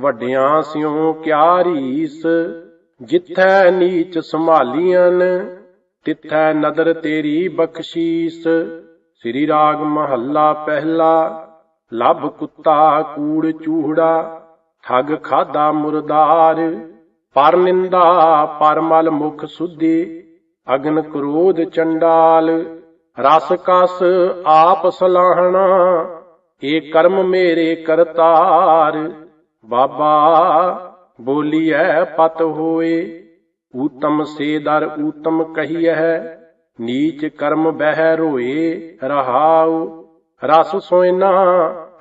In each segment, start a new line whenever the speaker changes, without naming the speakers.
ਵੱਡਿਆਂ ਸਿਉ ਕਿਆ ਰੀਸ ਜਿੱਥੈ ਨੀਚ ਸੰਭਾਲੀਆਂ ਤਿੱਥੈ ਨਦਰ ਤੇਰੀ ਬਖਸ਼ੀਸ। ਸ੍ਰੀ ਰਾਗ ਮਹੱਲਾ ਪਹਿਲਾ, ਲੱਭ ਕੁੱਤਾ ਕੂੜ ਚੂਹੜਾ, ਠੱਗ ਖਾਦਾ ਮੁਰਦਾਰ। ਪਰ ਨਿੰਦਾ ਪਰਮਲ ਮੁਖ ਸੁਧੀ, ਅਗਨ ਕ੍ਰੋਧ ਚੰਡਾਲ। ਰਸ ਕਸ ਆਪ ਸਲਾਹਣਾ ਏ ਕਰਮ ਮੇਰੇ ਕਰਤਾਰ। ਬਾਬਾ ਬੋਲੀਐ, ਪਤ ਹੋਏ। ਊਤਮ ਸੇ ਦਰ ਊਤਮ ਕਹੀਐ, ਨੀਚ ਕਰਮ ਬਹਿ ਰੋਏ, ਰਹਾਉ। ਰਸ ਸੋਇਨਾ,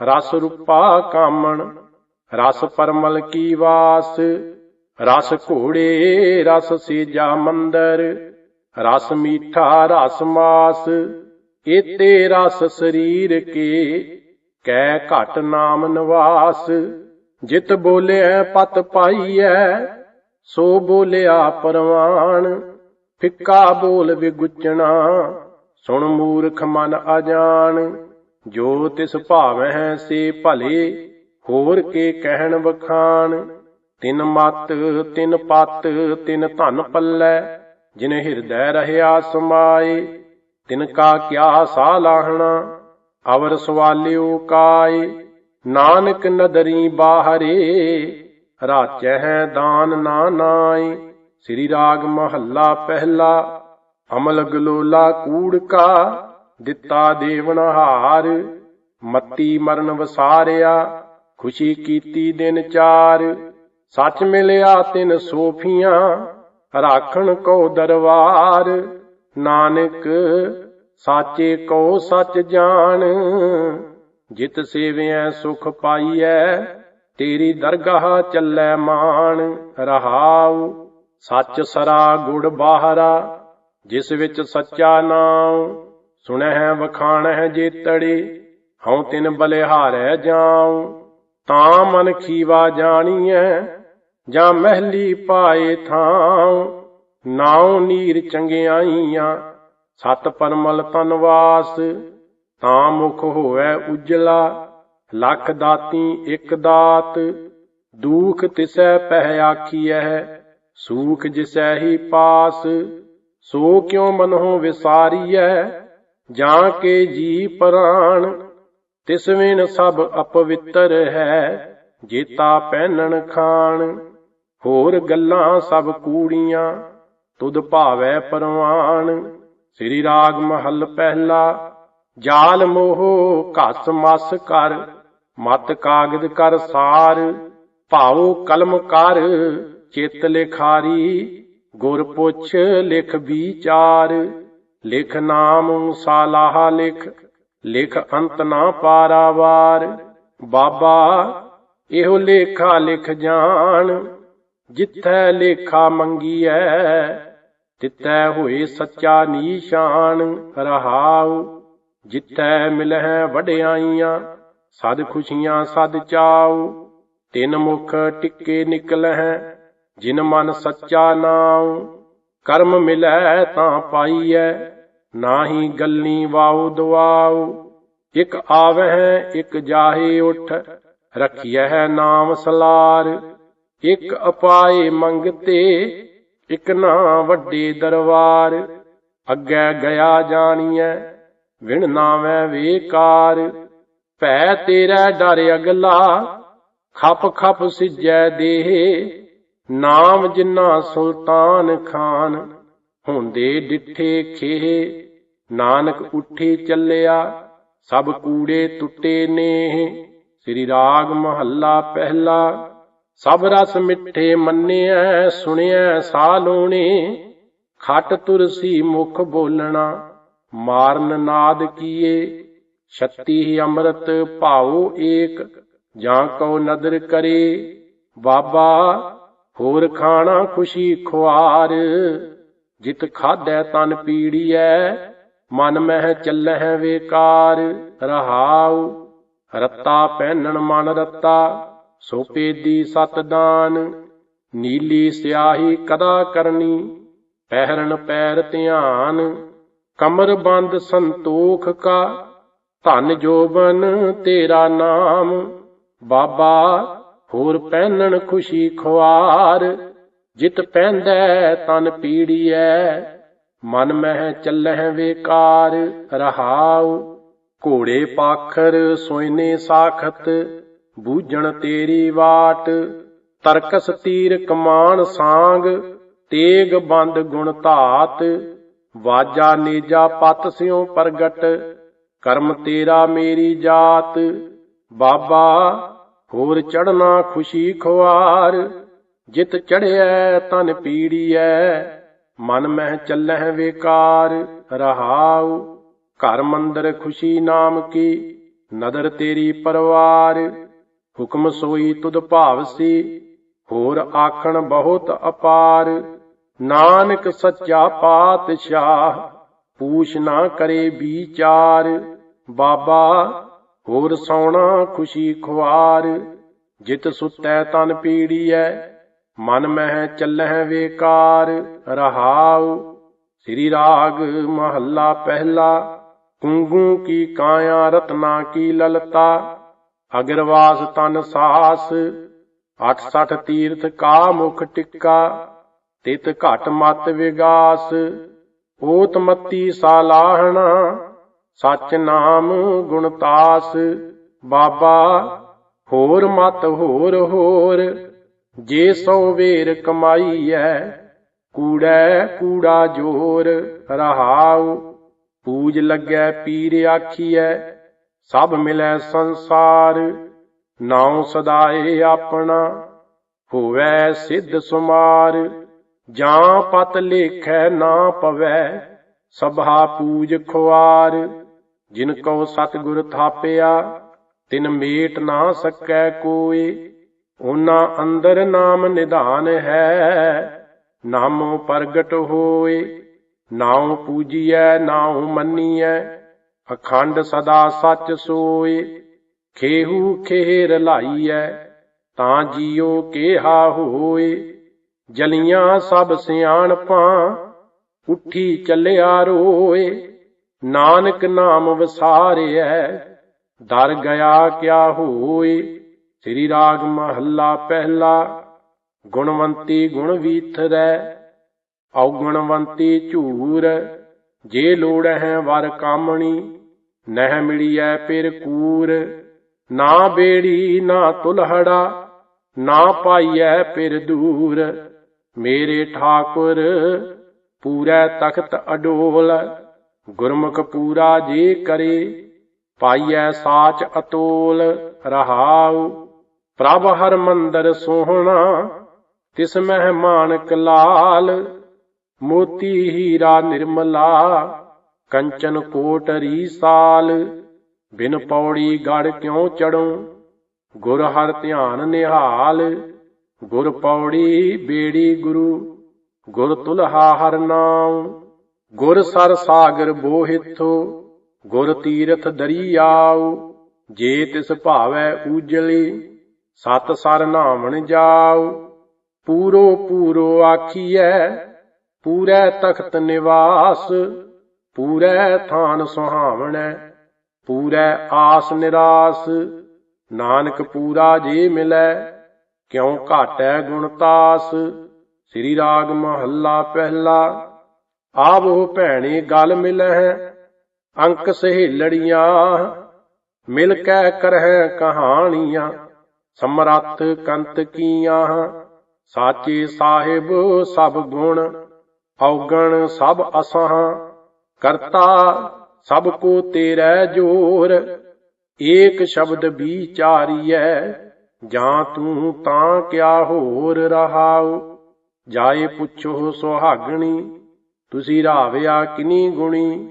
ਰਸ ਰੂਪਾ ਕਾਮਣ। ਰਸ ਪਰਮਲ ਕੀ ਵਾਸ। ਰਸ ਘੋੜੇ, ਰਸ ਸੇਜਾ ਮੰਦਰ। ਰਸ ਮੀਠਾ, ਰਸ ਮਾਸ। ਏਤੇ ਰਸ ਸਰੀਰ ਕੇ, ਕੈ ਘਟ ਨਾਮ ਨਿਵਾਸ। ਜਿਤ ਬੋਲਿਆ ਪਤ ਪਾਈਐ, ਸੋ ਬੋਲਿਆ ਪਰਵਾਨ ਫਿੱਕਾ ਬੋਲ ਵਿਗੁਚਣਾ, ਸੁਣ ਮੂਰਖ ਮਨ ਅਜਾਣ, ਜੋ ਤਿਸ ਭਾਵੈ ਸੇ ਭਲੇ, ਹੋਰ ਕੇ ਕਹਿਣ ਵਖਾਣ। ਤਿਨ ਮਤ, ਤਿਨ ਪਤ, ਤਿਨ ਧਨ ਪੱਲੈ, ਜਿਨ ਹਿਰਦੈ ਰਹਿਆ ਸਮਾਏ, ਤਿਨ ਕਾ ਕਿਆ ਸਾ ਲਾਹਣਾ, ਅਵਰ ਸਵਾਲਿਓ ਕਾਏ। ਨਾਨਕ ਨਦਰੀ ਬਾਹਰੇ ਰਾਚੈ ਹੈ ਦਾਨ ਨਾ ਨਾਏ ਸ੍ਰੀ ਰਾਗ ਮਹੱਲਾ ਪਹਿਲਾ, ਅਮਲ ਗਲੋਲਾ ਕੂੜ ਕਾ, ਦਿੱਤਾ ਦੇਵਨ ਹਾਰ, ਮੱਤੀ ਮਰਨ ਵਸਾਰਿਆ, ਖੁਸ਼ੀ ਕੀਤੀ ਦਿਨ ਚਾਰ, ਸੱਚ ਮਿਲਿਆ ਤਿਨ ਸੋਫੀਆਂ, ਰਾਖਣ ਕੋ ਦਰਬਾਰ ਨਾਨਕ ਸਾਚੇ ਕੋ ਸੱਚ ਜਾਣ। ਜਿਤ ਸੇਵਿਐ ਸੁਖ ਪਾਈਐ, ਤੇਰੀ ਦਰਗਾਹ ਚੱਲੈ ਮਾਨ ਰਹਾਉ, ਸੱਚ ਸਰਾ ਗੁੜ ਬਾਹਰਾ, ਜਿਸ ਵਿੱਚ ਸੱਚਾ ਨਾਮ ਸੁਣਹਿ ਵਖਾਣਹਿ ਜੇਤੜੇ, ਹਉ ਤਿਨ ਬਲਿਹਾਰੈ ਜਾਉ, ਤਾਂ ਮਨ ਖੀਵਾ ਜਾਣੀਐ, ਜਾਂ ਮਹਿਲੀ ਪਾਏ ਥਾਉ, ਨਾਉ ਨੀਰ ਚੰਗਿਆਈਆਂ, ਸਤ ਪਰਮਲ ਤਨਵਾਸ ਤਾਂ ਮੁਖ ਹੋਵੇ ਉਜਲਾ, ਲੱਖ ਦਾਤੀ ਇੱਕ ਦਾਤ, ਦੂਖ ਤਿਸੈ ਪਹਿ ਆਖੀਐ, ਸੂਖ ਜਿਸੈ ਹੀ ਪਾਸ, ਸੋ ਕਿਉ ਮਨਹੁ ਵਿਸਾਰੀਐ, ਜਾਂ ਕੇ ਜੀ ਪ੍ਰਾਣ, ਤਿਸ ਵਿਨ ਸਭ ਅਪਵਿੱਤਰ ਹੈ, ਜੇਤਾ ਪਹਿਨਣ ਖਾਣ, ਹੋਰ ਗੱਲਾਂ ਸਭ ਕੂੜੀਆਂ, ਤੁਧ ਭਾਵੈ ਪਰਵਾਨ ਸ੍ਰੀ ਰਾਗ ਮਹੱਲ ਪਹਿਲਾ ਜਾਲ ਮੋਹ ਘਸ ਮਸ ਕਰ, ਮਤ ਕਾਗਦ ਕਰ ਸਾਰ, ਭਾਉ ਕਲਮ ਕਰ, ਚਿਤ ਲਿਖਾਰੀ, ਗੁਰ ਪੁੱਛ ਲਿਖ ਵਿਚਾਰ, ਲਿਖ ਨਾਮ ਸਾਲਾਹ ਲਿਖ ਲਿਖ ਅੰਤ ਨਾ ਪਾਰਾਵਾਰ, ਬਾਬਾ ਇਹੋ ਲੇਖਾ ਲਿਖ ਜਾਣ, ਜਿੱਥੈ ਲੇਖਾ ਮੰਗੀਐ, ਤਿੱਥੈ ਹੋਏ ਸੱਚਾ ਨੀਸ਼ਾਨ ਰਹਾਉ। ਜਿੱਥੈ ਮਿਲਹਿ ਵਡਿਆਈਆਂ, ਸਦ ਖੁਸ਼ੀਆਂ ਸਦ ਚਾਉ। ਤਿਨ ਮੁਖ ਟਿੱਕੇ ਨਿਕਲਹਿ, ਜਿਨ ਮਨ ਸੱਚਾ ਨਾਉ। ਕਰਮ ਮਿਲੈ ਤਾਂ ਪਾਈਐ, ਨਾਹੀ ਗੱਲੀ ਵਾਉ ਦਵਾਉ ਇਕ ਆਵਹਿ, ਇਕ ਜਾਹੇ ਉਠ ਰਖਿਐ ਨਾਮ ਸਲਾਰ। ਇਕ ਅਪਾਏ ਮੰਗਤੇ, ਇਕ ਨਾ ਵੱਡੇ ਦਰਬਾਰ। ਅੱਗੇ ਗਿਆ ਜਾਣੀਐ ਵਿਣ ਨਾਵੇਂ ਵੇਕਾਰ, ਭੈ ਤੇਰਾ ਡਰ ਅਗਲਾ, ਖਪ ਖਪ ਸਿਜੈ ਦੇਹ, ਨਾਮ ਜਿਨਾ ਸੁਲਤਾਨ ਖਾਨ, ਹੁੰਦੇ ਡਿੱਠੇ ਖੇਹ, ਨਾਨਕ ਉੱਠੀ ਚੱਲਿਆ, ਸਭ ਕੂੜੇ ਟੁੱਟੇ ਨੇ ਸ੍ਰੀ ਰਾਗ ਮਹੱਲਾ ਪਹਿਲਾ, ਸਭ ਰਸ ਮਿੱਠੇ ਮੰਨਿਆ ਸੁਣਿਆ ਸੁਣਿਐ ਸਾਲੋਣੇ ਖਟ ਤੁਰਸੀ ਮੁਖ ਬੋਲਣਾ ਮਾਰਨ ਨਾਦ ਕੀਏ, ਛੱਤੀ ਅੰਮ੍ਰਿਤ ਭਾਉ ਏਕ, ਜਾਂ ਕਉ ਨਦਰ ਕਰੇ। ਬਾਬਾ, ਹੋਰ ਖਾਣਾ ਖੁਸ਼ੀ ਖੁਆਰ, ਜਿਤ ਖਾਧੈ ਤਨ ਪੀੜੀਐ, ਮਨ ਮਹਿ ਚੱਲਹਿ ਵੇਕਾਰ। ਰਹਾਉ, ਰੱਤਾ ਪਹਿਨਣ ਮਨ ਰੱਤਾ, ਸੋ ਪੇਦੀ ਸਤ ਦਾਨ। ਨੀਲੀ ਸਿਆਹੀ ਕਦਾ ਕਰਨੀ, ਪਹਿਰਨ ਪੈਰ ਧਿਆਨ। ਕਮਰ ਬੰਦ ਸੰਤੋਖ ਕਾ, ਧਨ ਜੋਬਨ ਤੇਰਾ ਨਾਮ। ਬਾਬਾ, ਹੋਰ ਪਹਿਨਣ ਖੁਸ਼ੀ ਖੁਆਰ, ਜਿਤ ਪੈਂਦੈ ਤਨ ਪੀੜੀਐ। ਮਨ ਮਹਿ ਚੱਲਹਿ ਵੇਕਾਰ, ਰਹਾਉ। ਘੋੜੇ ਪਾਖਰ ਸੋਇਨੇ ਸਾਖਤ, ਬੂਝਣ ਤੇਰੀ ਬਾਟ ਤਰਕਸ ਤੀਰ ਕਮਾਨ ਸਾੰਗ, ਤੇਗ ਬੰਦ ਗੁਣ ਧਾਤ। ਵਾਜਾ ਨੇਜਾ ਪਤ ਸਿਉ ਪ੍ਰਗਟ, ਕਰਮ ਤੇਰਾ ਮੇਰੀ ਜਾਤ। ਬਾਬਾ, ਹੋਰ ਚੜਨਾ ਖੁਸ਼ੀ ਖੁਆਰ, ਜਿਤ ਚੜਿਐ ਤਨ ਪੀੜੀਐ, ਮਨ ਮਹਿ ਚੱਲਹਿ ਵੇਕਾਰ। ਰਹਾਉ, ਘਰ ਮੰਦਰ ਖੁਸ਼ੀ ਨਾਮ ਕੀ, ਨਦਰ ਤੇਰੀ ਪਰਵਾਰ। ਹੁਕਮ ਸੋਈ ਤੁਧ ਭਾਵਸੀ ਹੋਰ ਆਖਣ ਬਹੁਤ ਅਪਾਰ। ਨਾਨਕ ਸੱਚਾ ਪਾਤਸ਼ਾਹ, ਪੂਛ ਨਾ ਕਰੇ ਵਿਚਾਰ। ਬਾਬਾ, ਹੋਰ ਸੌਣਾ ਖੁਸ਼ੀ ਖੁਆਰ। ਜਿਤ ਸੁਤੈ ਤਨ ਪੀੜੀਐ, ਮਨ ਮਹਿ ਚੱਲਹਿ ਵੇਕਾਰ। ਰਹਾਉ, ਸ੍ਰੀ ਰਾਗ ਮਹੱਲਾ ਪਹਿਲਾ, ਕੁੰਗੂ ਕੀ ਕਾਇਆ, ਰਤਨਾ ਕੀ ਲਲਤਾ। ਅਗਰਵਾਸ ਤਨ ਸਾਸ 68 ਤੀਰਥ ਕਾ ਮੁਖ ਟਿੱਕਾ। ਤਿਤ ਘਟ ਮਤ ਵਿਗਾਸ ਓਤ ਮਤੀ ਸਾਲਾਹਣਾ ਸਚ ਨਾਮ ਗੁਣਤਾਸ ਬਾਬਾ ਹੋਰ ਮਤ ਹੋਰ ਹੋਰ, ਜੇ ਸੋ ਵੇਰ ਕਮਾਈਐ, ਕੂੜੈ ਕੂੜਾ ਜੋਰ, ਰਹਾਉ, ਪੂਜ ਲੱਗੈ ਪੀਰ ਆਖੀਐ, ਸਭ ਮਿਲੈ ਸੰਸਾਰ, ਨਾਉ ਸਦਾਏ ਆਪਣਾ, ਹੋਵੈ ਸਿੱਧ ਸੁਮਾਰ। ਜਾਂ ਪਤ ਲੇਖੈ ਨਾ ਪਵੈ, ਸਭਾ ਪੂਜ ਖੁਆਰ। ਜਿਨ ਕੋ ਸਤਿਗੁਰ ਥਾਪਿਆ, ਤਿਨ ਮੇਟ ਨਾ ਸਕੈ ਕੋਏ। ਉਹਨਾਂ ਅੰਦਰ ਨਾਮ ਨਿਧਾਨ ਹੈ, ਨਾਮੋ ਪ੍ਰਗਟ ਹੋਏ। ਨਾਉ ਪੂਜੀਐ, ਨਾਉ ਮੰਨੀਐ, ਅਖੰਡ ਸਦਾ ਸੱਚ ਸੋਏ। ਖੇਹੂ ਖੇਰ ਲਾਈਐ, ਤਾਂ ਜੀਉ ਕੇਹਾ ਹੋਏ। ਜਲੀਆਂ ਸਭ ਸਿਆਣਪਾਂ ਉੱਠੀ ਚੱਲਿਆ ਰੋਏ, ਨਾਨਕ ਨਾਮ ਵਸਾਰਿਐ ਡਰ ਗਿਆ ਕਿਆ ਹੋਏ, ਸ੍ਰੀ ਰਾਗ ਮਹੱਲਾ ਪਹਿਲਾ, ਗੁਣਵੰਤੀ ਗੁਣ ਵੀਥਰੈ, ਔਗੁਣਵੰਤੀ ਝੂਰ, ਜੇ ਲੋੜ ਹੈ ਵਰ ਕਾਮਣੀ, ਨਹਿ ਮਿਲੀਐ ਪਿਰ ਕੂਰ, ਨਾ ਬੇੜੀ ਨਾ ਤੁਲਹੜਾ, ਨਾ ਪਾਈਐ ਪਿਰ ਦੂਰ। ਮੇਰੇ ਠਾਕੁਰ, ਪੂਰਾ ਤਖਤ ਅਡੋਲ, ਗੁਰਮੁਖ ਪੂਰਾ ਜੇ ਕਰੇ, ਪਾਈਐ ਸਾਚ ਅਤੋਲ, ਰਹਾਉ, ਪ੍ਰਭ ਹਰ ਮੰਦਰ ਸੋਹਣਾ, ਤਿਸ ਮਹਿ ਮਾਨਕ ਲਾਲ, ਮੋਤੀ ਹੀਰਾ ਨਿਰਮਲਾ, ਕੰਚਨ ਕੋਟ ਰੀਸਾਲ ਬਿਨ ਪੌੜੀ ਗੜ ਕਿਉ ਚੜੂ ਗੁਰ ਹਰ ਧਿਆਨ ਨਿਹਾਲ ਗੁਰ ਪੌੜੀ ਬੇੜੀ ਗੁਰੂ, ਗੁਰ ਤੁਲਹਾ ਹਰ ਨਾਮ ਗੁਰ ਸਰ ਸਾਗਰ ਬੋਹਿਥੋ, ਗੁਰ ਤੀਰਥ ਦਰਿਆਉ, ਜੇ ਤਿਸ ਭਾਵੈ ਉਜਲੀ ਸਤ ਸਰ ਨਾਵਣ ਜਾਉ, ਪੂਰੋ ਪੂਰੋ ਆਖੀਐ, ਪੂਰੈ ਤਖਤ ਨਿਵਾਸ, ਪੂਰੈ ਥਾਨ ਸੁਹਾਵਣੈ, ਪੂਰੈ ਆਸ ਨਿਰਾਸ, ਨਾਨਕ ਪੂਰਾ ਜੇ ਮਿਲੈ ਕਿਉ ਘਾਟੈ ਗੁਣਤਾਸ ਸ੍ਰੀ ਰਾਗ ਮਹੱਲਾ ਪਹਿਲਾ। ਆਵੋ ਭੈਣੇ ਗਲ ਮਿਲਹਿ, ਅੰਕ ਸਹੇਲੜੀਆਂ। ਮਿਲ ਕੈ ਕਰਹਿ ਕਹਾਣੀਆਂ, ਸਮਰੱਥ ਕੰਤ ਕੀਆਂ। ਸਾਚੇ ਸਾਹਿਬ ਸਭ ਗੁਣ, ਔਗਣ ਸਭ ਅਸਾਂ। ਕਰਤਾ ਸਭ ਕੋ ਤੇਰੇ ਜੋਰ, ਏਕ ਸ਼ਬਦ ਵਿਚਾਰੀਐ ਜਾਂ ਤੂੰ ਤਾਂ ਕਿਆ ਹੋਰ ਰਹਾਉ? ਜਾਏ ਪੁੱਛੋ ਸੁਹਾਗਣੀ, ਤੁਸੀਂ ਰਾਵਿਆ ਕਿਨੀ ਗੁਣੀ?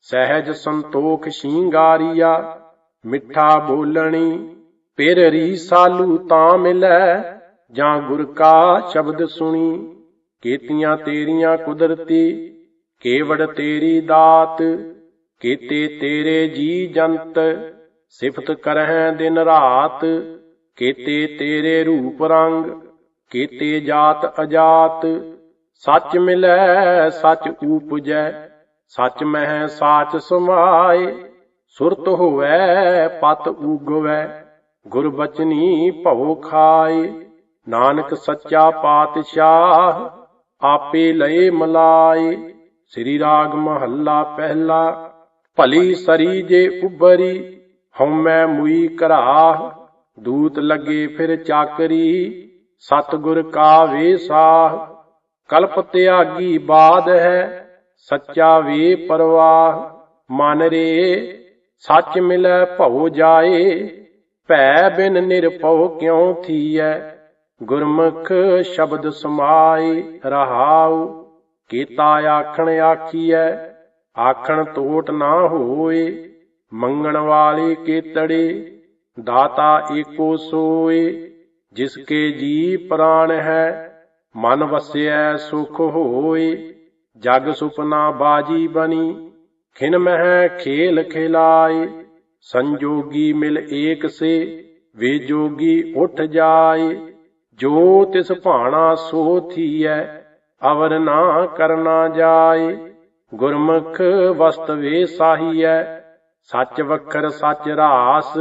ਸਹਿਜ ਸੰਤੋਖ ਸ਼ਿੰਗਾਰੀਆ, ਮਿੱਠਾ ਬੋਲਣੀ ਪਿਰ ਰੀ ਸਾਲੂ ਤਾਂ ਮਿਲੈ, ਜਾਂ ਗੁਰ ਕਾ ਸ਼ਬਦ ਸੁਣੀ? ਕੀਤੀਆਂ ਤੇਰੀਆਂ ਕੁਦਰਤੀ, ਕੇਵੜ ਤੇਰੀ ਦਾਤ, ਕੀਤੇ ਤੇਰੇ ਜੀ ਜੰਤ, ਸਿਫਤ ਕਰਹਿ ਦਿਨ ਰਾਤ ਕੀਤੇ ਤੇਰੇ ਰੂਪ ਰੰਗ, ਕੀਤੇ ਜਾਤ ਅਜਾਤ। ਸੱਚ ਮਿਲੈ, ਸੱਚ ਊਪਜੈ ਸੱਚ ਮਹਿ ਸਾਚ ਸਮਾਏ। ਸੁਰਤ ਹੋਵੈ, ਪਤ ਉਗਵੈ ਗੁਰ ਭਵੋ ਖਾਏ। ਨਾਨਕ ਸੱਚਾ ਪਾਤਸ਼ਾਹ, ਆਪੇ ਲਏ ਮਲਾਏ। ਸ੍ਰੀ ਰਾਗ ਮਹੱਲਾ ਪਹਿਲਾ, ਭਲੀ ਸਰੀ ਜੇ ਉਬਰੀ ਹਉਮੈ ਮੁਈ ਘਰਾਹ ਦੂਤ ਲੱਗੇ ਫਿਰ ਚਾਕਰੀ, ਸਤਿਗੁਰ ਕਾ ਵੇਸਾਹ ਕਲਪ ਤਿਆਗੀ ਬਾਦ ਹੈ, ਸੱਚਾ ਵੇ ਪਰਵਾਹ, ਮਨ ਰੇ, ਸੱਚ ਮਿਲੈ ਭਉ ਜਾਏ, ਭੈ ਬਿਨ ਨਿਰਭਉ ਕਿਉ ਥੀਐ, ਗੁਰਮੁਖ ਸ਼ਬਦ ਸਮਾਏ ਰਹਾਉ, ਕੀਤਾ ਆਖਣ ਆਖੀਐ, ਆਖਣ ਤੋਟ ਨਾ ਹੋਏ, ਮੰਗਣ ਵਾਲੇ ਕੇਤੜੇ ਦਾਤਾ ਏਕੋ ਸੋਏ ਜਿਸ ਕੇ ਜੀ ਪ੍ਰਾਣ ਹੈ, ਮਨ ਵਸਿਐ ਸੁਖ ਹੋਏ। ਜਗ ਸੁਪਨਾ ਬਾਜੀ ਬਣੀ, ਖਿਨ ਮਹਿ ਖੇਲ ਖਿਲਾਏ। ਸੰਜੋਗੀ ਮਿਲ ਏਕ ਸੇ, ਵੇ ਜੋਗੀ ਉਠ ਜਾਏ। ਜੋ ਤਿਸ ਭਾਣਾ ਸੋ ਥੀਐ, ਅਵਰ ਨਾ ਕਰਨਾ ਜਾਏ। ਗੁਰਮੁਖ ਵਸਤ ਵੇ ਸਾਹੀਐ, ਸੱਚ ਵਖਰ ਸੱਚ ਰਾਸ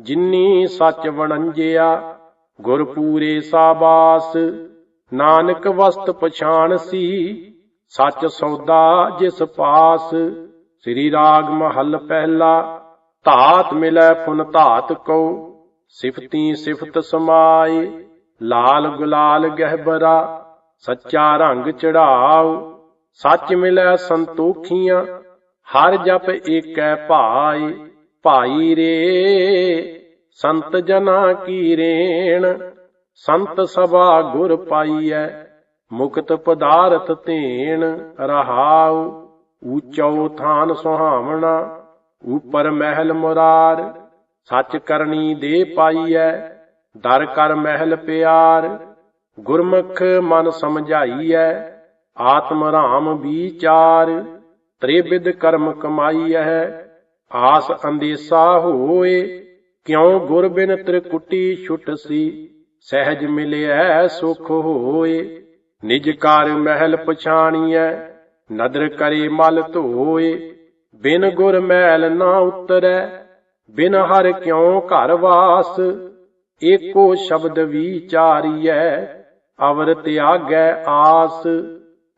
ਜਿਨੀ ਸੱਚ ਵਣੰਜਿਆ ਗੁਰ ਪੂਰੇ ਸਾਬਾਸ। ਨਾਨਕ ਵਸਤ ਪਛਾਣ ਸੀ, ਸੱਚ ਸੌਦਾ ਜਿਸ ਪਾਸ। ਸ੍ਰੀ ਰਾਗ ਮਹੱਲ ਪਹਿਲਾ, ਧਾਤ ਮਿਲੈ ਫੁਨ ਧਾਤ ਕੋ ਸਿਫਤੀ ਸਿਫਤ ਸਮਾਏ, ਲਾਲ ਗੁਲਾਲ ਗਹਿਬਰਾ ਸੱਚਾ ਰੰਗ ਚੜਾਓ ਸੱਚ ਮਿਲੈ ਸੰਤੋਖੀਆਂ। ਹਰ ਜਪ ਏਕੈ ਭਾਏ। ਭਾਈ ਰੇ, ਸੰਤ ਜਨਾ ਕੀ ਰੇਣ, ਸੰਤ ਸਭਾ ਗੁਰ ਪਾਈਐ, ਮੁਕਤ ਪਦਾਰਥ ਧੇਣ ਰਹਾਉ, ਊਚੋ ਥਾਨ ਸੁਹਾਵਣਾ, ਉਪਰ ਮਹਿਲ ਮੁਰਾਰ, ਸੱਚ ਕਰਨੀ ਦੇ ਪਾਈਐ, ਦਰ ਕਰ ਮਹਿਲ ਪਿਆਰ, ਗੁਰਮੁਖ ਮਨ ਸਮਝਾਈਐ, ਆਤਮ ਰਾਮ ਵਿਚਾਰ ਤ੍ਰਿਵਿਦ ਕਰਮ ਕਮਾਈਐ ਆਸ ਅੰਦੇਸਾ ਹੋਏ, ਕਿਉ ਗੁਰ ਬਿਨ ਤ੍ਰਿਕੁਟੀ ਛੁਟ ਸੀ? ਸਹਿਜ ਮਿਲਿਐ, ਸੁਖ ਹੋਏ। ਨਿਜ ਕਾਰ ਮਹਿਲ ਪਛਾਣੀਐ, ਨਦਰ ਕਰੇ ਮਲ ਧੋਏ। ਬਿਨ ਗੁਰ ਮੈਲ ਨਾ ਉਤਰੈ, ਬਿਨ ਹਰ ਕਿਉ ਘਰ ਵਾਸ? ਏਕੋ ਸ਼ਬਦ ਵਿਚਾਰੀਐ, ਅਵਰ ਤਿਆਗੈ ਆਸ।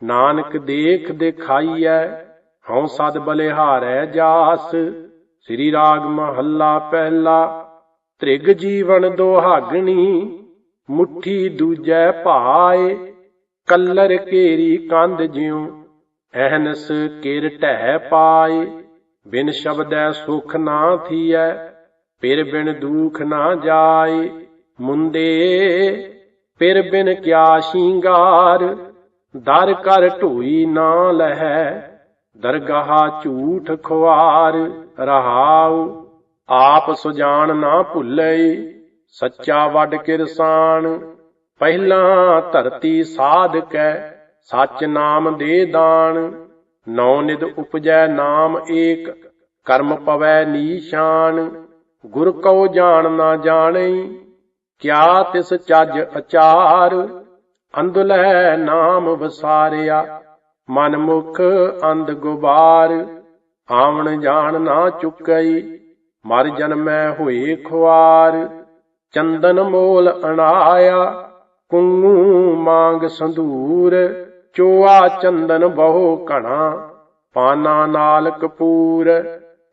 ਨਾਨਕ ਦੇਖ ਦਿਖਾਈਐ ਹਉ ਸਦ ਬਲਿਹਾਰੈ ਜਾਸ? ਸ੍ਰੀ ਰਾਗ ਮਹੱਲਾ ਪਹਿਲਾ। ਤ੍ਰਿਗ ਜੀਵਨ ਦੁਹਾਗਣੀ, ਮੁਠੀ ਦੂਜੈ ਭਾਏ। ਕੱਲਰ ਕੇਰੀ ਕੰਧ ਜਿਉ, ਐਹਨਸ ਕਿਰ ਢਹਿ ਪਾਏ। ਬਿਨ ਸ਼ਬਦੈ ਸੁਖ ਨਾ ਥੀਐ ਪਿਰ ਬਿਨ ਦੁਖ ਨਾ ਜਾਏ। ਮੁੰਦੇ ਪਿਰ ਬਿਨ ਕਿਆ ਸ਼ਿੰਗਾਰ, ਦਰ ਕਰ ਢੋਈ ਨਾ ਲਹੈ। ਦਰਗਾਹ ਝੂਠ ਖੁਆਰ ਰਹਾਉ, ਆਪ ਸੁਜਾਨ ਨਾ ਭੁੱਲੈ ਸੱਚਾ ਵੱਡ ਕਿਰਸਾਨ ਪਹਿਲਾਂ ਧਰਤੀ ਸਾਧਕੈ ਸੱਚ ਨਾਮ ਦੇ ਦਾਨ। ਨੌ ਨਿਦ ਉਪਜੈ ਨਾਮ ਏਕ, ਕਰਮ ਪਵੈ ਨੀਸ਼ਾਨ। ਗੁਰ ਕਉ ਜਾਣ ਨਾ ਜਾਣਈ, ਕਿਆ ਤਿਸ ਚੱਜ ਅਚਾਰ। ਅੰਦੁਲੈ ਨਾਮ ਵਸਾਰਿਆ ਮਨ ਮੁਖ ਅੰਧ ਗੁਬਾਰ, ਆਵਣ ਜਾਣ ਨਾ ਚੁੱਕਈ, ਮਰ ਜਨਮੈ ਹੋਏ ਖੁਆਰ। ਚੰਦਨ ਮੋਲ ਅਣਾਇਆ, ਕੁੰਗੂ ਮੰਗ ਸੰਧੂਰ। ਚੋਆ ਚੰਦਨ ਬਹੁ ਘਣਾ, ਪਾਨਾ ਨਾਲ ਕਪੂਰ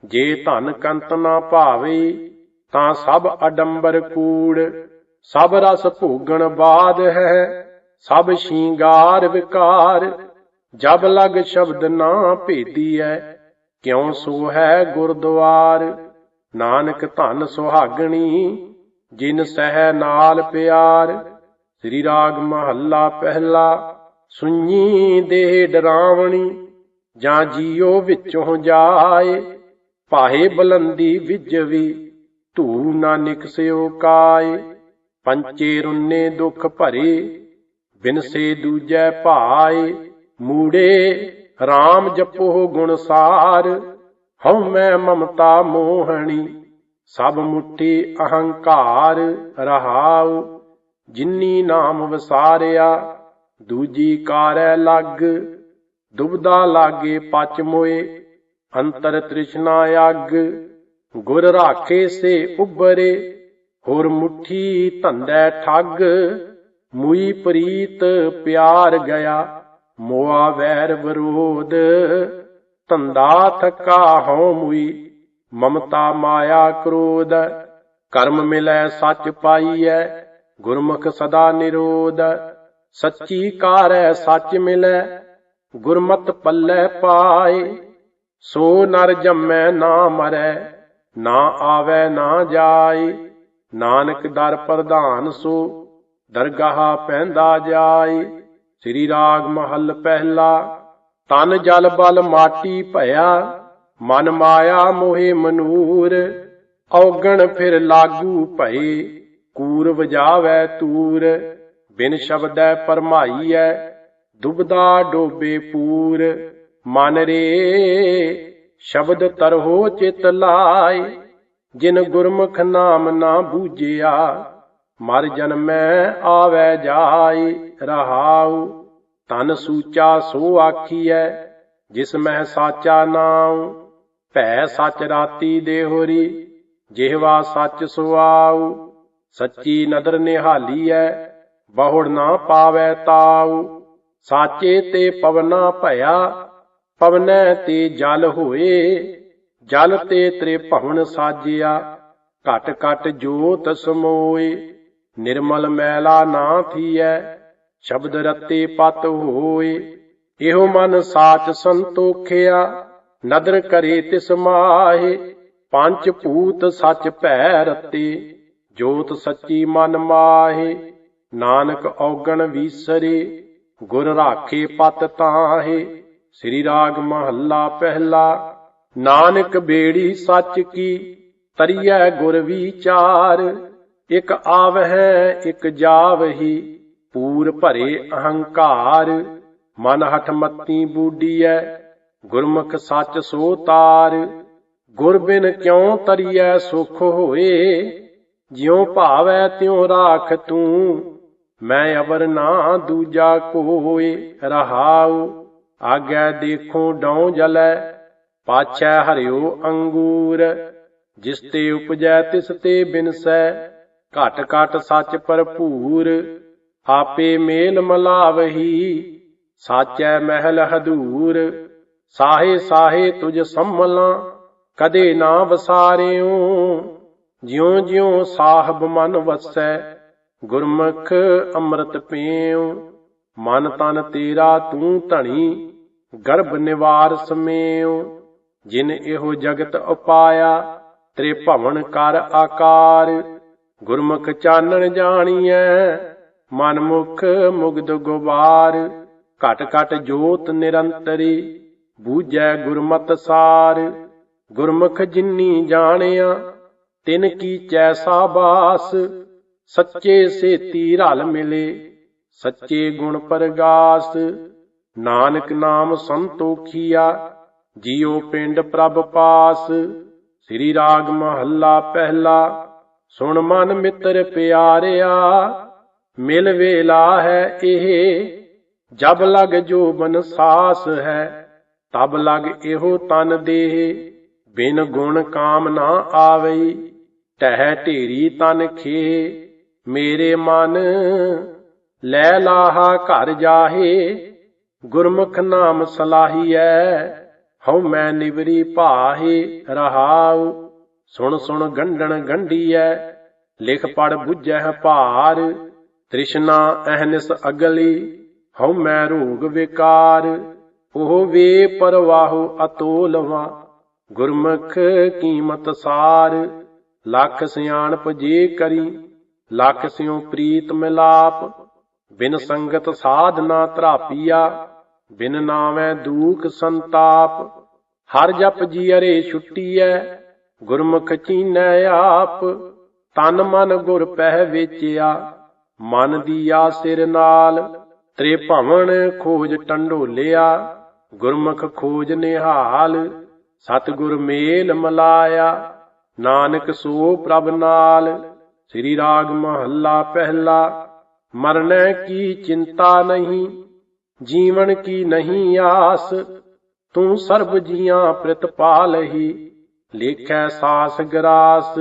ਜੇ ਧਨ ਕੰਤ ਨਾ ਭਾਵੇ, ਤਾਂ ਸਭ ਅਡੰਬਰ ਕੂੜ। ਸਭ ਰਸ ਭੋਗਣ ਬਾਦ ਹੈ, ਸਭ ਸ਼ਿੰਗਾਰ ਵਿਕਾਰ। ਜਬ ਲਗ ਸ਼ਬਦ ਨਾ ਭੇਦੀਐ, ਕਿਉ ਸੋ ਹੈ ਗੁਰਦੁਆਰ? ਨਾਨਕ ਧਨ ਸੁਹਾਗਣੀ, ਜਿਨ ਸਹਿ ਨਾਲ ਪਿਆਰ। ਸ੍ਰੀ ਰਾਗ ਮਹੱਲਾ ਪਹਿਲਾ ਸੁਣੀ ਦੇ ਡਰਾਵਣੀ, ਜਾਂ ਜੀਓ ਵਿੱਚੋਂ ਜਾਏ। ਪਾਹੇ ਬਲੰਦੀ ਵਿਜਵੀ ਧੂ ਨਾ ਨਿਕਸਿਓ ਕਾਏ। ਪੰਚੇ ਰੁੰਨੇ ਦੁਖ ਭਰੇ ਬਿਨਸੇ ਦੂਜੈ ਭਾਏ। ਮੂੜੇ RAM ਜਪੋ ਗੁਣ ਸਾਰ, ਹਉ ਮੈਂ ਮਮਤਾ ਮੋਹਣੀ, ਸਭ ਮੁੱਠੀ ਅਹੰਕਾਰ ਰਹਾਉ, ਜਿਨੀ ਨਾਮ ਵਸਾਰਿਆ, ਦੂਜੀ ਕਾਰੈ ਲੱਗ, ਦੁਬਦਾ ਲਾਗੇ ਪਚ ਮੋਏ, ਅੰਤਰ ਤ੍ਰਿਸ਼ਨਾ ਅੱਗ ਗੁਰ ਰਾਖੇ ਸੇ ਉਬਰੇ ਹੋਰ ਮੁਠੀ ਧੰਦੈ ਠੱਗ, ਮੁਈ ਪ੍ਰੀਤ ਪਿਆਰ ਗਿਆ। ਮੋਆ ਵੈਰ ਵਿਰੋਧ, ਧੰਦਾ ਥਕਾ ਹਉ ਮੁਈ, ਮਮਤਾ ਮਾਇਆ ਕ੍ਰੋਧ, ਕਰਮ ਮਿਲੈ ਸੱਚ ਪਾਈਐ, ਗੁਰਮੁਖ ਸਦਾ ਨਿਰੋਧ, ਸੱਚੀ ਕਾਰੈ ਸੱਚ ਮਿਲੈ, ਗੁਰਮਤ ਪੱਲੇ ਪਾਏ, ਸੋ ਨਰ ਜੰਮੈ ਨਾ ਮਰੈ, ਨਾ ਆਵੈ ਨਾ ਜਾਏ, ਨਾਨਕ ਦਰ ਪ੍ਰਧਾਨ ਸੋ, ਦਰਗਾਹ ਪੈਂਦਾ ਜਾਏ। ਸ੍ਰੀ ਰਾਗ ਮਹੱਲ ਪਹਿਲਾ, ਤਨ ਜਲ ਬਲ ਮਾਟੀ ਭਇਆ, ਮਨ ਮਾਇਆ ਮੋਹਿ ਮਨੂਰ, ਔਗਣ ਫਿਰ ਲਾਗੂ ਭਏ ਕੂਰ ਵਜਾਵੈ ਤੂਰ, ਬਿਨ ਸ਼ਬਦੈ ਪਰਮਾਈਐ, ਦੁਬਦਾ ਡੋਬੇ ਪੂਰ, ਮਨ ਰੇ, ਸ਼ਬਦ ਤਰਹੋ ਚਿਤ ਲਾਏ, ਜਿਨ ਗੁਰਮੁਖ ਨਾਮ ਨਾ ਬੂਝਿਆ ਮਰ ਜਨਮੈ ਆਵੈ ਜਾਈ, ਰਹਾਉ ਤਨ ਸੂਚਾ ਸੋ ਆਖੀਐ, ਜਿਸ ਮਹਿ ਸਾਚਾ ਨਾਉ। ਭੈ ਸਚ ਰਾਤੀ ਦੇ ਹੋਰੀ ਜਿਹਵਾ ਸੱਚ ਸੁਆਉ ਸੱਚੀ ਨਦਰ ਨਿਹਾਲੀਐ, ਬਹੁੜ ਨਾ ਪਾਵੈ ਤਾਉ। ਸਾਚੇ ਤੇ ਪਵਨਾ ਭਇਆ, ਪਵਨੈ ਤੇ ਜਲ ਹੋਏ। ਜਲ ਤੇ ਤ੍ਰੇ ਸਾਜਿਆ, ਘਟ ਘਟ ਜੋਤ ਸਮੋਏ। ਨਿਰਮਲ ਮੈਲਾ ਨਾ ਥੀਐ, ਸ਼ਬਦ ਰਤੇ ਪਤ ਹੋਏ। ਇਹੋ ਮਨ ਸਾਚ ਸੰਤੋਖਿਆ, ਨਦਰ ਕਰੇ ਤਿਸ ਮਾਹੇ। ਪੰਜ ਭੂਤ ਸੱਚ ਭੈ ਰਤੇ, ਜੋਤ ਸੱਚੀ ਮਨ ਮਾਹੇ। ਨਾਨਕ ਔਗਣ ਵੀਸਰੇ, ਗੁਰ ਰਾਖੇ ਪਤ ਤਾਹੇ। ਸ੍ਰੀ ਰਾਗ ਮਹੱਲਾ ਪਹਿਲਾ, ਨਾਨਕ ਬੇੜੀ ਸੱਚ ਕੀ, ਤਰੀਐ ਗੁਰ ਵਿਚਾਰ। ਇਕ ਆਵਹਿ, ਇਕ ਜਾਵਹੀ, ਪੂਰ ਭਰੇ ਅਹੰਕਾਰ, ਮਨ ਹਠ ਮਤੀ ਬੂਡੀਐ, ਗੁਰਮੁਖ ਸੱਚ ਸੋ ਤਾਰ, ਗੁਰ ਬਿਨ ਕਿਉ ਤਰੀਐ ਸੁਖ ਹੋਏ, ਜਿਉ ਭਾਵੈ ਤਿਉ ਰਾਖ ਤੂੰ, ਮੈਂ ਅਵਰ ਨਾ ਦੂਜਾ ਕੋਏ, ਰਹਾਉ, ਆਗੈ ਦੇਖੋ ਡਉ ਜਲੈ, ਪਾਛੈ ਹਰਿਓ ਅੰਗੂਰ, ਜਿਸ ਤੇ ਉਪਜੈ ਤਿਸ ਤੇ ਬਿਨਸੈ ਘਟ ਘਟ ਸੱਚ ਭਰਪੂਰ, ਆਪੇ ਮੇਲ ਮਲਾਵਹੀ, ਸਾਚੈ ਮਹਿਲ ਹਦੂਰ, ਸਾਹੇ ਸਾਹੇ ਤੁਝ ਸੰਮਲਾਂ ਕਦੇ ਨਾ ਵਸਾਰਿਓ ਜਿਉ ਜਿਉ ਸਾਹਿਬ ਮਨ ਵਸੈ, ਗੁਰਮੁਖ ਅੰਮ੍ਰਿਤ ਪੀਉ, ਮਨ ਤਨ ਤੇਰਾ ਤੂੰ ਧਣੀ, ਗਰਭ ਨਿਵਾਰ ਸਮੇਉ, ਜਿਨ ਇਹੋ ਜਗਤ ਉਪਾਇਆ, ਤ੍ਰੇ ਕਰ ਆਕਾਰ ਗੁਰਮੁਖ ਚਾਨਣ ਜਾਣੀਐ ਮਨ ਮੁਖ ਮੁਗਧ ਗੁਬਾਰ। ਘਟ ਘਟ ਜੋਤ ਨਿਰੰਤਰੀ, ਬੂਝੈ ਗੁਰਮਤ ਸਾਰ। ਗੁਰਮੁਖ ਜਿਨੀ ਜਾਣਿਆ, ਤਿਨ ਕੀ ਚੈਸਾ ਬਾਸ ਸੱਚੇ ਸੇਤੀ ਰਲ ਮਿਲੇ, ਸੱਚੇ ਗੁਣ ਪ੍ਰਗਾਸ। ਨਾਨਕ ਨਾਮ ਸੰਤੋਖੀਆ, ਜੀਉ ਪਿੰਡ ਪ੍ਰਭ ਪਾਸ। ਸ੍ਰੀ ਰਾਗ ਮਹੱਲਾ ਪਹਿਲਾ ਸੁਣ ਮਨ ਮਿੱਤਰ ਪਿਆਰਿਆ, ਮਿਲ ਵੇਲਾ ਹੈ ਇਹ, ਜਬ ਲਗ ਜੋ ਜੋਬਨ ਸਾਸ ਹੈ, ਤਬ ਲਗ ਇਹੋ ਤਨ ਦੇਹ, ਬਿਨ ਗੁਣ ਕਾਮ ਨਾ ਆਵਈ, ਟਹਿ ਢੇਰੀ ਤਨ ਖੇ ਮੇਰੇ ਮਨ ਲੈ ਲਾਹਾ ਘਰ ਜਾਹੇ, ਗੁਰਮੁਖ ਨਾਮ ਸਲਾਹੀਐ, ਹਉ ਮੈਂ ਨਿਵਰੀ ਭਾਹੇ ਰਹਾਉ। ਸੁਣ ਸੁਣ ਗੰਢਣ ਗੰਢੀਐ, ਲਿਖ ਪੜ ਬੁੱਝੈ ਭਾਰ, ਤ੍ਰਿਸ਼ਨਾ ਅਹਨਿਸ ਅਗਲੀ, ਹਉ ਮੈਂ ਰੋਗ ਵਿਕਾਰ, ਉਹ ਵੇ ਪਰਵਾਹੋ ਅਤੋਲਵਾ ਗੁਰਮੁਖ ਕੀਮਤ ਸਾਰ, ਲੱਖ ਸਿਆਣਪ ਜੇ ਕਰੀ, ਲੱਖ ਸਿਉ ਪ੍ਰੀਤ ਮਿਲਾਪ, ਬਿਨ ਸੰਗਤ ਸਾਧਨਾ ਧਰਾਪੀਆ, ਬਿਨ ਨਾਵੇਂ ਦੂਖ ਸੰਤਾਪ। ਹਰ ਜਪ ਜੀ ਅਰੇ ਛੁੱਟੀਐ ਗੁਰਮੁਖ ਚੀਨੈ ਆਪ, ਤਨ ਮਨ ਗੁਰ ਪਹਿ ਵੇਚਿਆ, ਮਨ ਦੀ ਆ ਸਿਰ ਨਾਲ ਤ੍ਰੇ ਭਵਨ ਖੋਜ ਟੰਡੋਲਿਆ, ਗੁਰਮੁਖ ਖੋਜ ਨਿਹਾਲ, ਸਤਿਗੁਰ ਮੇਲ ਮਲਾਇਆ, ਨਾਨਕ ਸੋ ਪ੍ਰਭ ਨਾਲ, ਸ੍ਰੀ ਰਾਗ ਮਹੱਲਾ ਪਹਿਲਾ, ਮਰਨੇ ਕੀ ਚਿੰਤਾ ਨਹੀਂ, ਜੀਵਨ ਕੀ ਨਹੀਂ ਆਸ, ਤੂੰ ਸਰਬ ਜੀਆਂ ਪ੍ਰਤਪਾਲਹੀ ਲੇਖੈ ਸਾਸ ਗਰਾਸ,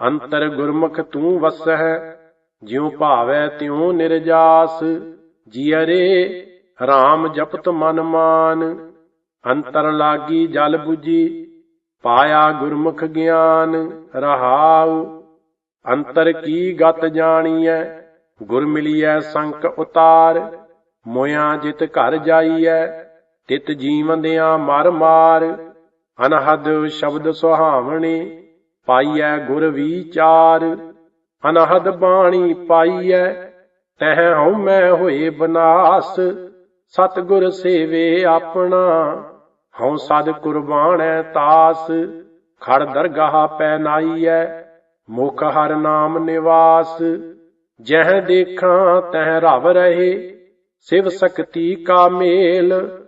ਅੰਤਰ ਗੁਰਮੁਖ ਤੂੰ ਵਸਹਿ, ਜਿਉ ਭਾਵੈ ਤਿਉ ਨਿਰਜਾਸ, ਜੀਅਰੇ RAM ਜਪਤ ਮਨ ਮਾਨ, ਅੰਤਰ ਲਾਗੀ ਜਲ 부ਜੀ ਪਾਇਆ ਗੁਰਮੁਖ ਗਿਆਨ ਰਹਾਉ, ਅੰਤਰ ਕੀ ਗਤ ਜਾਣੀਐ, ਗੁਰ ਮਿਲੀਐ ਸੰਕ ਉਤਾਰ, ਮੋਇਆ ਜਿਤ ਘਰ ਜਾਈਐ, ਤਿਤ ਜੀਵੰਦਿਆਂ ਮਰ ਮਾਰ ਅਨਹਦ ਸ਼ਬਦ ਸੁਹਾਵਣੇ, ਪਾਈਐ ਗੁਰ ਵਿਚਾਰ। ਅਨਹਦ ਬਾਣੀ ਪਾਈਐ, ਤਹ ਹਉ ਮੈਂ ਹੋਏ ਬਨਾਸ। ਸਤਿਗੁਰ ਸੇਵੇ ਆਪਣਾ, ਹਉ ਸਦ ਕੁਰਬਾਨੈ ਤਾਸ। ਖੜ ਦਰਗਾਹ ਪੈ ਨਾਈਐ, ਮੁਖ ਹਰ ਨਾਮ ਨਿਵਾਸ। ਜਹ ਦੇਖਾਂ ਤਹ ਰਵ ਰਹੇ, ਸਿਵ ਸਕਤੀ ਕਾ ਮੇਲ।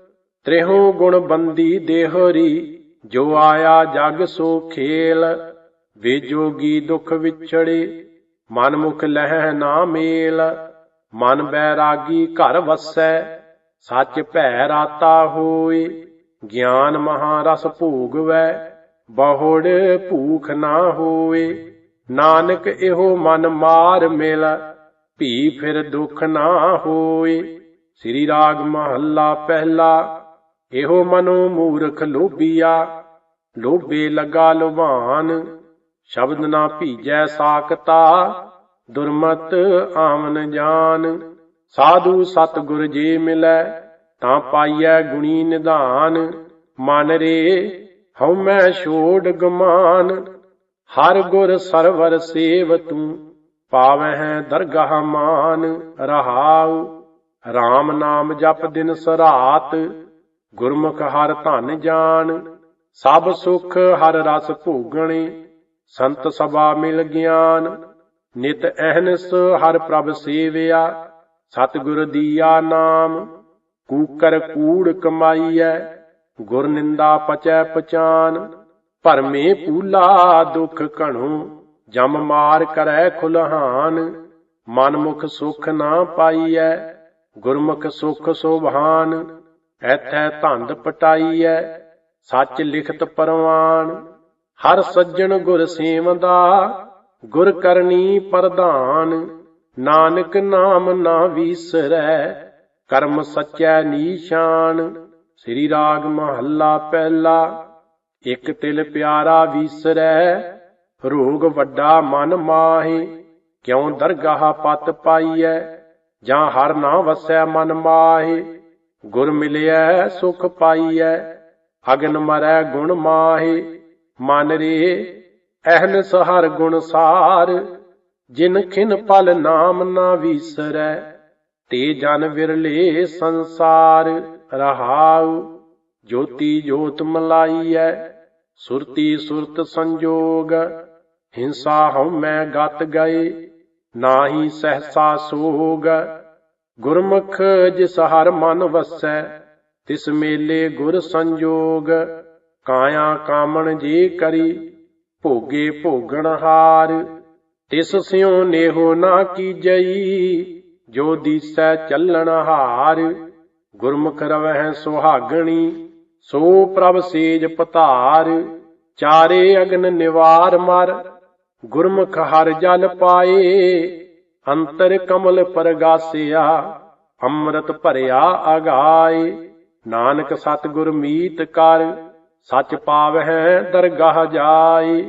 ਤ੍ਰਿਹੋ ਗੁਣ ਬੰਦੀ ਦੇਹਰੀ ਜੋ ਆਇਆ ਜਗ ਸੋ ਖੇਲ ਵੇ ਜੋਗੀ ਦੁਖ ਵਿਛੜੇ ਮਨ ਮੁਖ ਲਹਿ ਨਾ ਮੇਲ, ਮਨ ਬੈਰਾਗੀ ਘਰ ਵਸੈ, ਸੱਚ ਭੈ ਰਾਤਾ ਹੋਏ, ਗਿਆਨ ਮਹਾਰਸ ਭੋਗਵੈ, ਬਹੁੜ ਭੂਖ ਨਾ ਹੋਏ, ਨਾਨਕ ਇਹੋ ਮਨ ਮਾਰ ਮਿਲ, ਭੀ ਫਿਰ ਦੁਖ ਨਾ ਹੋਏ, ਸ੍ਰੀ ਰਾਗ ਮਹੱਲਾ ਪਹਿਲਾ ਇਹੋ ਮਨੋ ਮੂਰਖ ਲੋਭੀਆ, ਲੋਭੇ ਲਗਾ ਲੁਭਾਨ ਸ਼ਬਦ ਨਾ ਭੀਜੈ ਸਾਖਤਾ, ਦੁਰਮਤ ਆਮਨ ਜਾਨ। ਸਾਧੂ ਸਤਿਗੁਰ ਜੇ ਮਿਲੈ, ਤਾਂ ਪਾਈਐ ਗੁਣੀ ਨਿਧਾਨ। ਮਨ ਰੇ ਹਉ ਮੈਂ ਛੋੜ ਗਮਾਨ, ਹਰ ਗੁਰ ਸਰਵਰ ਸੇਵ ਤੂੰ, ਪਾਵਹਿ ਦਰਗਾਹ ਮਾਨ। ਰਹਾਉ RAM ਨਾਮ ਜਪ ਦਿਨ ਸਰਾਤ ਗੁਰਮੁਖ ਹਰ ਧਨ ਜਾਣ, ਸਭ ਸੁਖ ਹਰ ਰਸ ਭੋਗਣੇ, ਸੰਤ ਸਭਾ ਮਿਲ ਗਿਆਨ, ਨਿਤ ਅਹਨਸ ਹਰ ਪ੍ਰਭ ਸੇਵਿਆ, ਸਤਿਗੁਰ ਦੀਆ ਨਾਮ, ਕੂਕਰ ਕੂੜ ਕਮਾਈਐ, ਗੁਰ ਨਿੰਦਾ ਪਚੈ ਪਛਾਨ ਭਰਮੇ ਪੂਲਾ ਦੁਖ ਘਣੋ, ਜਮ ਮਾਰ ਕਰੈ ਖੁਲਹਾਨ ਮਨ ਮੁਖ ਸੁਖ ਨਾ ਪਾਈਐ, ਗੁਰਮੁਖ ਸੁਖ ਸੋਭਾਨ ਐਥੈ ਧੰਦ ਪਟਾਈਐ, ਸੱਚ ਲਿਖਤ ਪਰਵਾਨ। ਹਰ ਸੱਜਣ ਗੁਰ ਸੇਵਦਾ, ਗੁਰ ਕਰਨੀ ਪ੍ਰਧਾਨ। ਨਾਨਕ ਨਾਮ ਨਾ ਵਿਸਰੈ, ਕਰਮ ਸੱਚੈ ਨੀਸ਼ਾਨ ਸ੍ਰੀ ਰਾਗ ਮਹੱਲਾ ਪਹਿਲਾ, ਇਕ ਤਿਲ ਪਿਆਰਾ ਵਿਸਰੈ, ਰੋਗ ਵੱਡਾ ਮਨ ਮਾਹੇ। ਕਿਉ ਦਰਗਾਹ ਪਤ ਪਾਈਐ, ਜਾਂ ਹਰ ਨਾ ਵਸੈ ਮਨ ਮਾਹੇ। ਗੁਰ ਮਿਲਿਆ ਸੁਖ ਪਾਈਐ, ਅਗਨ ਮਰੈ ਗੁਣ ਮਾਹੇ, ਮਨ ਰੇ ਅਹਨਸ ਹਰ ਗੁਣ ਸਾਰ, ਜਿਨ ਖਿਨ ਪਲ ਨਾਮ ਨਾ ਵੀਸਰੈ, ਤੇ ਜਨ ਵਿਰਲੇ ਸੰਸਾਰ, ਰਹਾਉ, ਜੋਤੀ ਜੋਤ ਮਲਾਈਐ, ਸੁਰਤੀ ਸੁਰਤ ਸੰਜੋਗ, ਹਿੰਸਾ ਹਉ ਮੈਂ ਗਤ ਗਏ, ਨਾਹੀ ਸਹਸਾ ਸੋਗ ਗੁਰਮੁਖ ਜਿਸ ਹਰ ਮਨ ਵਸੈ, ਤਿਸ ਮੇਲੇ ਗੁਰ ਸੰਜੋਗ। ਕਾਇਆ ਕਾਮਣ ਜੀ ਕਰੀ, ਭੋਗੇ ਭੋਗਣ ਹਾਰ। ਤਿਸ ਸਿਉ ਨੇਹੋ ਨਾ ਕੀਜਈ ਜੋ ਦੀਸੈ ਚੱਲਣ ਹਾਰ। ਗੁਰਮੁਖ ਰਵਹਿ ਸੁਹਾਗਣੀ, ਸੋ ਪ੍ਰਭ ਸੇਜ ਪਤਾਰ। ਚਾਰੇ ਅਗਨ ਨਿਵਾਰ ਮਰ, ਗੁਰਮੁਖ ਹਰ ਜਲ ਪਾਏ। ਅੰਤਰ ਕਮਲ ਪਰਗਾਸਿਆ ਅੰਮ੍ਰਿਤ ਭਰਿਆ ਅਗਾਏ ਨਾਨਕ ਸਤਿਗੁਰ ਮੀਤ ਕਰ ਸਚ ਪਾਵਹਿ ਦਰਗਾਹ ਜਾਏ।